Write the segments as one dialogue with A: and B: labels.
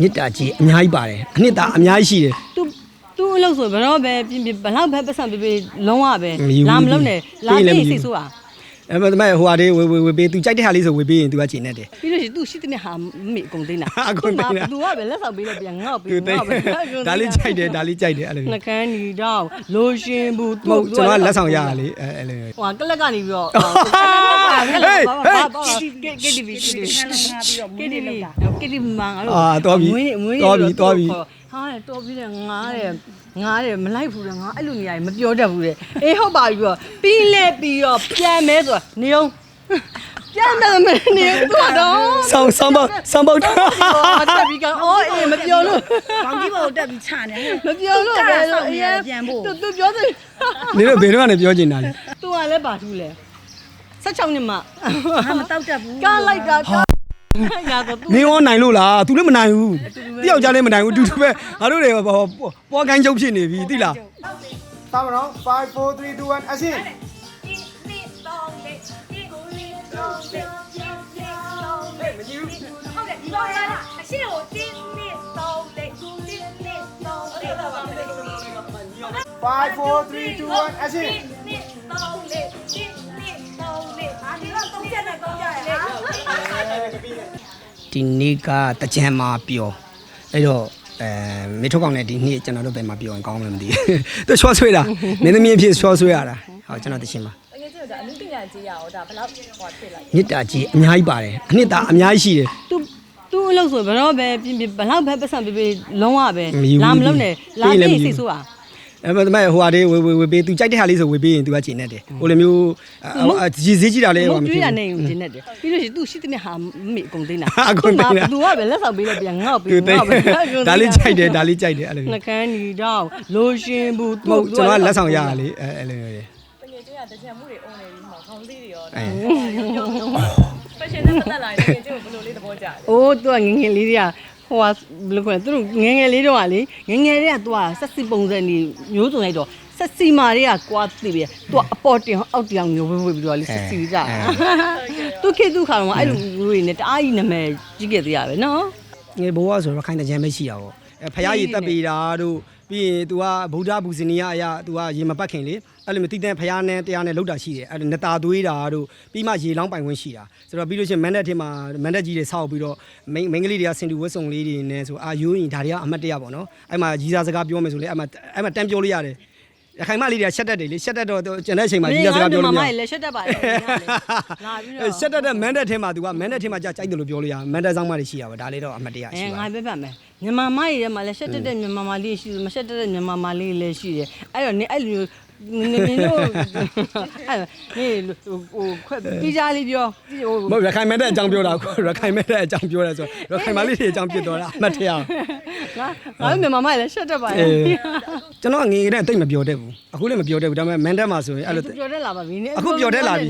A: မြစ်တာကြီးအများကြီးပါတယ်အနှစ်သာအများကြီးရှိတယ်
B: သူသူအလုပ်ဆိုဘယ်တော့ပဲပြင်းပြဘလောက်ပဲပတ်စံပြပြလုံးဝပဲ
A: မယူဘူး
B: လာမလုံးနဲ့လာ
A: ပေးလည်း
B: ပြီး
A: မယူ
B: စိတ်ဆိုးอ่ะ
A: အဲ့မဲ့ဟိုဟာလေးဝေဝေဝေပေးသူကြိုက်တဲ့ဟာလေးဆိုဝေပေးရင်သူကကျင်နေတယ်
B: ပြီးလို့ရှိရင်သူရှိတဲ့ဟာမေအကုန်သိမ်းတာ
A: အကုန်သိမ်းတာ
B: သူကပဲလက်ဆောင်ပေးလို့ပြန်ငေါ့ပေး
A: သူသိ
B: ငေါ့ပေး
A: ဒါလေးကြိုက်တယ်ဒါလေးကြိုက်တယ်အဲ့လို
B: နှကန်းညီတော့လိုရှင်ဘူး
A: မဟုတ်ကျွန်တော်ကလက်ဆောင်ရတာလေအဲ့အဲ့လို
B: ဟိုကလက်ကနေပြီးတော့
A: ဟေးဟေး
B: ကေတီဗီကေတီဗီ
C: ခန်းလာပြီးတော့မွေး
B: ကေတီ
C: နေ့
B: ဗီ
C: လောက်တာ
B: ကေတီဗီမန်အဲ့လို
A: အာတော်ပြီ
B: မွေးမွေး
A: တော်ပြီတော်ပြီ
B: ဟာတဲ့တော်ပြီတဲ့ငားတဲ့ ငားတယ်မလိုက်ဘူးတဲ့ငါအဲ့လိုနေရာကြီးမပြောတတ်ဘူးတဲ့အေးဟုတ်ပါပြီတော့ပြီးလဲပြီးတော့ပြန်မဲဆိုတာနေအောင်ပြန်တယ်မနေတော့တော့
A: ဆောင်းဆောင်းပေါက်ဆောင်းပေါက်
B: ဟောတက်ပြီးကအော်အေးမပြောလို့
C: ဘောင်ကြီးဘောင်တက်ပြီးချနေ
B: မပြောလို့
C: ကား
B: ပဲ
C: ဆောက်နေရတယ်ပြန်ဖို့
B: သူသူပြောတယ်
A: နေတော့ဘယ်တော့ကနေပြောချင်တာလဲ
B: သူကလည်းပါထူးလဲ16နှစ်မှ
C: ဟာမတောက်တတ်ဘူး
B: ကားလိုက်တာကား ရတော့သူ
A: နေရောနိုင်လို့လား तू လည်းမနိုင်ဘူးတယောက်ကြားလည်းမနိုင်ဘူးအတူတူပဲငါတို့တွေဟောပွားကိုင်းချုပ်ဖြစ်နေပြီသိလား
D: Time around. Five, four, three, two, one. Action.
E: ဟုတ်တယ်ဒီလိုရတာအရှိကိုတင်းနစ်သုံးလေးတင်းနစ်သုံးလေးတော့ပါမယ်
D: Five, four, three, two, one. Action.
E: နစ်သုံးလေးတင်းနစ်သုံးလေးအာဒီတော့သုံးချက်နဲ့သုံးကြရဟာ
A: ဒီနေ့ကတကြံမှာပျော်အဲ့တော့အဲမေထုတ်ကောင်နဲ့ဒီနေ့ကျွန်တော်တို့ဘယ်မှာပျော်ရင်ကောင်းမှမသိဘူးသူချောဆွေးတာမင်းသမီးအဖြစ်ချောဆွေးရတာဟောကျွန်တော်တရှင်ပါ
F: တကယ်ကျတော့အမှုပညာကြီးရအောင်ဒါဘယ်လောက်ဟောဖြစ်လိုက်
A: မြစ်တာကြီးအများကြီးပါတယ်အနှစ်သာအများကြီးရှိတယ်
B: သူသူအလုပ်ဆိုဘယ်တော့ပဲပြင်းပြဘလောက်ပဲပတ်စံပြပြလုံးဝပဲ
A: မယူဘူး
B: လာမလုံးနဲ့လာ
A: ပေးလည်းမယူ
B: ပြီးစိတ်ဆိုးอ่ะ
A: အဲ့မဲ့ဟိုဟာလေးဝေဝေဝေပေးသူကြိုက်တဲ့ဟာလေးဆိုဝေပေးရင်သူကကျင်နေတယ်ဟိုလိုမျိုးရည်စည်းကြည့်တာလေး
B: မ
A: ဟို
B: ဟုတ်
A: မ
B: ကျွေး
A: ဖြစ်
B: တာ
A: ဘူး
B: နဲ့ယူခြင်းနဲ့တယ်ပြီးလို့ရှိရင်သူရှိတဲ့ဟာမေအကုန်သိမ်းတာ
A: အကုန်သိမ်းတာ
B: သူကပဲလက်ဆောင်ပေးလို့ပြန်ငေါ့ပေး
A: သူသိ
B: ငေါ့ပေး
A: ဒါလေးကြိုက်တယ်ဒါလေးကြိုက်တယ်အဲ့လို
B: နှကန်းညီတော့လိုရှင်ဘူး
A: မဟုတ်ကျွန်တော်ကလက်ဆောင်ရတာလေအဲ့အဲ့လိုလေ
F: တကယ်ကျတော့တကြံမှုတွေအုံနေပြီးမှခေါင်းစည်းတွေရော
A: အဲ
F: fashion နဲ့ပတ်သက်လာရင်တကယ်ကျတော့ဘယ်လိုလေးသဘောကျလဲ
B: အိုးသူကငယ်ငယ်လေးတွေက ဟိုဟာဘယ်လိုခေါ်လဲသူတို့ငယ်ငယ်လေးတော့ကလေငယ်ငယ်လေးကသူကဆက်စီပုံစံနေမျိုးစုံလိုက်တော့ဆက်စီမာတွေကကွာသိပြီသူကအပေါ်တင်အောက်တောင်မျိုးဝေးဝေးပြီးတော့လေဆက်စီကြတာသူခေတ်သူခါတော့အဲ့လိုမျိုးတွေနဲ့တအားကြီးနာမည်ကြီးခဲ့သေးရပဲနော်
A: ငယ်ဘဝဆိုတော့ခိုင်တဲ့ကြံပဲရှိတာပေါ့အဲဖရာကြီးတက်ပေတာတို့ ပြီးရင် तू ကဗုဒ္ဓဘူဇနီယအရာ तू ကရေမပတ်ခင်လေအဲ့လိုမျိုးတိတဲ့ဖရာနဲ့တရားနဲ့လောက်တာရှိတယ်အဲ့ဒါနတာသွေးတာတို့ပြီးမှရေလောင်းပိုင်ခွင့်ရှိတာဆိုတော့ပြီးလို့ရှိရင်မန်ဒက်ထဲမှာမန်ဒက်ကြီးတွေစောက်ပြီးတော့မိန်းမိန်းကလေးတွေကစင်တူဝတ်စုံလေးတွေနဲ့ဆိုအာယိုးရင်ဒါတွေကအမတ်တရပေါ့နော်အဲ့မှာကြီးစားစကားပြောမယ်ဆိုလေအဲ့မှာအဲ့မှာတန်းပြောလို့ရတယ် ရခိုင်မလေးတွေကရှက်တက်တယ်လေရှက်တက်တော့ကျန်တဲ့အချိန်မှာကြီးစားစကားပြောလို့မ
B: မ
A: ရ
B: မလည်းရှက်တတ်ပါတယ်လာပြီးတော့
A: ရှက်တက်တဲ့မန်ဒက်ထဲမှာ तू ကမန်ဒက်ထဲမှာကြာကြိုက်တယ်လို့ပြောလို့ရမန်ဒက်ဆောင်မတွေရှိရပါဒါလေးတော့အမတ်တရ
B: အဲ
A: ရှိပါ
B: ငါပြပတ်မယ်မြန်မာမကြီးထဲမှာလည်းရှက်တက်တဲ့မြန်မာမလေးရှိတယ်မရှက်တက်တဲ့မြန်မာမလေးလည်းရှိတယ်အဲ့တော့နေအဲ့လိုနင် နင်တို့အဲ့နေဟိုခွက်ပြီးကြလေးပြောဟို
A: မဟုတ်ရခိုင်မဲတဲ့အကြောင်းပြောတာကိုရခိုင်မဲတဲ့အကြောင်းပြောရဲဆိုတော့ရခိုင်မလေးတွေအကြောင်းပြတော့တာအမှတ်တရအောင်
B: ငါငါမြန်မာမကြီးလည်းရှက်တက်ပါရဲ့
A: အေးကျွန်တော်ငငယ်ကတည်းကတိတ်မပြောတတ်ဘူးအခုလည်းမပြောတတ်ဘူးဒါပေမဲ့မန်တက်မှာဆိုရင်အဲ့လို
B: ပြောတတ်လာပါပြီနေ
A: အခုပြောတတ်လာပြီ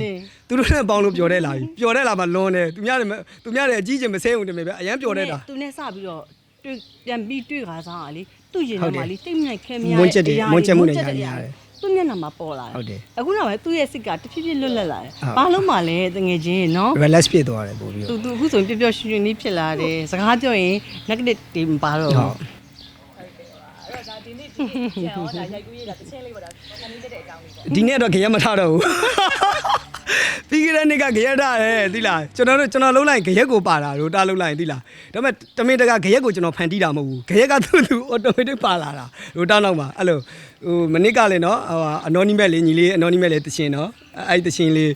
A: သူတို့နဲ့ပေါင်းလို့ပြောတတ်လာပြီပြောတတ်လာမှလွန်တယ်သူများတွေသူများတွေအကြီးကျယ်မဆဲဘူးတမင်ပဲအရန်ပြောတတ်တာ
B: သူနဲ့စပြီးတော့တွေ့ပြန်ပြီးတွေ့ခါစားတာလေသူ့ရင်ထဲမှာလေတိတ်မြိုက်ခဲမြ
A: မွန်းချက်တွေမွန်းချက်မှုနဲ့ညာနေရတယ်
B: သူ့မျက်နှာမှာပေါ်လာ
A: ဟုတ်တယ်
B: အခုနောက်ပဲသူ့ရဲ့စိတ်ကတဖြည်းဖြည်းလွတ်လပ်လာတယ်
A: ဟုတ်
B: ဘာလို့မှလဲတငယ်ချင်းနော်
A: relax ဖြစ်သွားတယ်ပို့ပြီး
B: သူ
A: တော့
B: သူအခုဆိုရင်ပျော်ပျော်ရွှင်ရွှင်လေးဖြစ်လာတယ်စကားပြောရင် negative တွေမပါတော့
A: ဟု
B: ဘူး
A: တ်
F: အဲ့တော့ဒါဒီနေ့ဒီနေ့ကျန်ဟောဒါရိုက်ကူးရတာတစ်ချင်းလေးပေါ့ဒါခဏလေးတက်တဲ့အကြောင်းလေးပေါ့
A: ဒီနေ့တော့ခရက်မထတော့ဘူး ပြီးကြတဲ့နေ့ကခရက်ထားတယ်သိလားကျွန်တော်တို့ကျွန်တော်လုံးလိုက်ခရက်ကိုပါတာတို့တာလုံးလိုက်သိလားဒါပေမဲ့တမင်တကခရက်ကိုကျွန်တော်ဖန်တီးတာမဟုတ်ဘူးခရက်ကသူ့သူ automatic ပါလာတာတို့တောင်းတော့မှာအဲ့လိုဟိုမနစ်ကလည်းနော်ဟို anonymous လေးညီလေး anonymous လေးတရှင်နော်အဲ့ဒီတရှင်လေး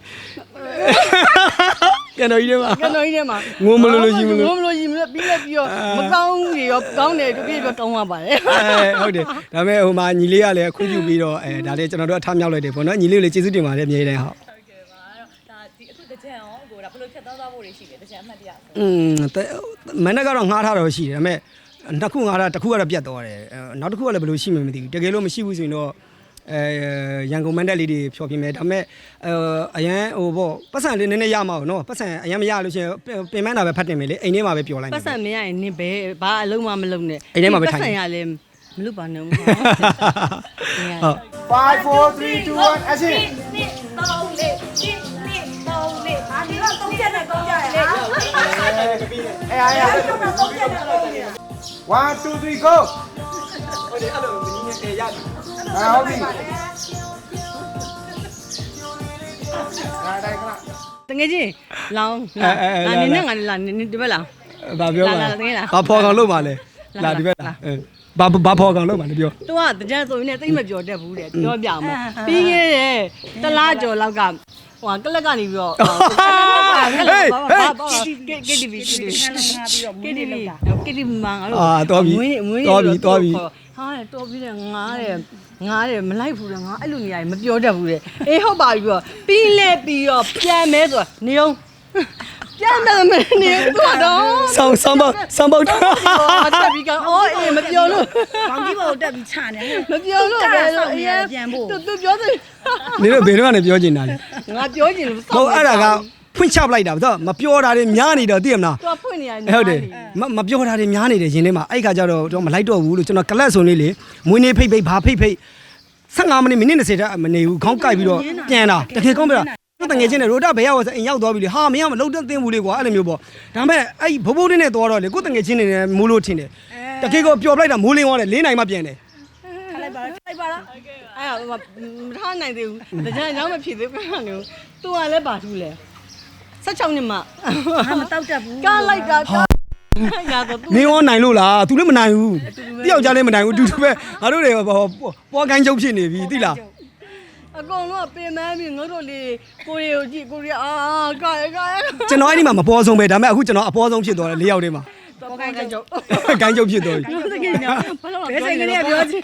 A: ကျွန်တော်ကြီးထဲမှာ
B: ကနော်ကြီးထဲမှာ
A: ငိုမလို့လို့ကြီးမလို့
B: ငိုမလို့ကြီးမလို့ပြီးလဲပြီးတော့မကောင်းတွေရောကောင်းတယ်တပြည့်ပြကောင်းသွားပါတယ်
A: အဲဟုတ်တယ်ဒါပေမဲ့ဟိုမှာညီလေးကလည်းအခုပြုပြီးတော့အဲဒါလေးကျွန်တော်တို့အထားမြောက်လိုက်တယ်ပေါ့နော်ညီလေးကိုလည်းကျေးဇူးတင်ပါတယ်အမြဲတမ်းဟုတ်
F: ဟုတ်ကဲ့ပါအဲ့တော့ဒါဒီအခုတကြံရော ကိုဒါဘယ်လိုဖြတ်သွားသွားဖို့တွေရှိလဲတကြံအမှတ်တရ
A: อืมမန်နက်ကတော့ငှားထားတော့ရှိတယ်ဒါပေမဲ့နှစ်ခုငှားထားတစ်ခုကတော့ပြတ်သွားတယ်အဲနောက်တစ်ခုကလည်းဘယ်လိုရှိမှမသိဘူးတကယ်လို့မရှိဘူးဆိုရင်တော့အဲရန်ကုန်မန်တက်လေးတွေဖြောပြမယ်ဒါပေမဲ့အဲအရန်ဟိုပေါ့ပတ်စံလေးနည်းနည်းရမှာပေါ့နော်ပတ်စံအရန်မရလို့ရှိရင်ပင်မတာပဲဖတ်တင်မယ်လေအိမ်ထဲမှာပဲပျော်လိုက်မယ်
B: ပတ်စံမရရင်နင်ဘဲဘာအလုံးမမလုံးနဲ့
A: အိမ်ထဲမှာပဲထိုင်
B: ပတ်စံရလဲမလုပ်ပါနဲ့ဦး
A: ဟုတ်
D: Five, four, three, two, one. Action.
E: အာဒီတော့သုံးချက်နဲ့သုံးကြရဟာ
D: Hey, hey, hey.
E: သုံးချက်နဲ့သုံးနေတာ
D: one two three go
A: ဟုတ်တယ်အဲ့လိုမင်းငယ်ရပြီ
D: အာဟုတ်ပြီဒါတိုင်းခဏ
B: တကယ်ချင်းလောင်းလာလာနေနဲ့ငါလာနေဒီဘက်လာ
A: ဘာပြောပါ
B: လာလာတကယ်လား
A: ဘာဖော်ကောင်လုပ်ပါလဲ
B: လာ
A: လာ
B: လာ
A: ဒီဘက်
B: လာ
A: လာအဲဘာဘာဖော်ကောင်လုပ်ပါလဲပြော
B: သူကတကြဆိုရင်လည်းတိတ်မပြောတတ်ဘူးတဲ့ပြောပြအောင်ပြီးခဲ့တဲ့တလားကျော်လောက်က ဟိုကလက်ကနေပြီးတော့ကကတီဗီကတီဗီ
C: ခန်းလုံးငါပြီးတော့မွေးနေလောက်တာ
B: ကတီဗီမှာငါတို့
A: အာတော်ပြီ
B: မွေးမွေး
A: တော်ပြီတော်ပြီ
B: ဟာတော်ပြီတဲ့ငားတဲ့ငားတယ်မလိုက်ဘူးတဲ့ငါအဲ့လိုနေရာမပြောတတ်ဘူးတဲ့အေးဟုတ်ပါပြီပြောပြီးလဲပြီးတော့ပြန်မဲဆိုတာနေအောင် ပြန်တယ်မနေတော့တော့
A: ဆောင်းဆောင်းပေါက်ဆောင်းပေါက်
B: တက်ပြီးကအော်အေးမပြောလို့
C: ဘောင်ကြီးဘောတက်ပြီးချနေ
B: မပြောလို့ပဲလို့အေးသူသူပြောတယ်
A: နေတော့ဘယ်တော့ကနေပြောချင်တာလဲ
B: ငါပြောချင်လို့
A: ဟုတ်အဲ့ဒါကဖွင့်ချပလိုက်တာတော့မပြောတာတွေများနေတော့သိရမလား
B: သူကဖွင့်နေရ
A: ဟုတ်တယ်မမပြောတာတွေများနေတယ်ရင်ထဲမှာအဲ့ခါကျတော့တော့မလိုက်တော့ဘူးလို့ကျွန်တော်ကလတ်ဆိုနေလေမွေးနေဖိတ်ဖိတ်ဘာဖိတ်ဖိတ်15မိနစ်မိနစ်20တက်မနေဘူးခေါင်းကိုက်ပြီးတော့ပြန်တာတကယ်ကောင်းပြတာ တငယ်ချင်းနဲ့ရိုတာဘယ်ရောက်ဆိုအိမ်ရောက်သွားပြီလေဟာမင်းကမလုံးတဲ့တင်းဘူးလေကွာအဲ့လိုမျိုးပေါ့ဒါပေမဲ့အဲ့ဘိုးဘိုးတင်းနဲ့သွားတော့လေကိုတငယ်ချင်းတွေနဲ့မိုးလို့ထင်တယ်တကယ်ကိုပျော်ပလိုက်တာမိုးလင်းသွားတယ်၄နိုင်မှပြန်တယ်
C: လိုက်ပါလိုက်ပါလား
B: အဲ့ဒါမထားနိုင်သေးဘူးတကြံအကြောင်းမဖြစ်သေးဘူးခဏနေသူကလည်းပါထူးလဲ16နှစ်မှ
C: ငါမတောက်တတ်ဘူး
B: ကားလိုက်တာကားရတော့သူ
A: မင်းရောနိုင်လို့လား तू လည်းမနိုင်ဘူးတယောက်ကြားလည်းမနိုင်ဘူး तू တူပဲငါတို့တွေပေါ်ပေါ်ကိုင်းချုပ်ဖြစ်နေပြီသိလား
B: အကောင်တော့ပင်မပြီးငါတို့လေကိုရီကိုကြည့်ကိုရီအာကားကား
A: ကျွန်တော်အဲ့ဒီမှာမပေါ်ဆုံးပဲဒါပေမဲ့အခုကျွန်တော်အပေါ်ဆုံးဖြစ်သွားတယ်၄ယောက်တည်းမှာ
B: တော့ကိုင်းကြောက်
A: ကိုင်းချုပ်ဖြစ်သွားပြီ
B: တကယ်ညာဘာလို့
C: ဘယ်စိတ်ကလေးကပြောချင်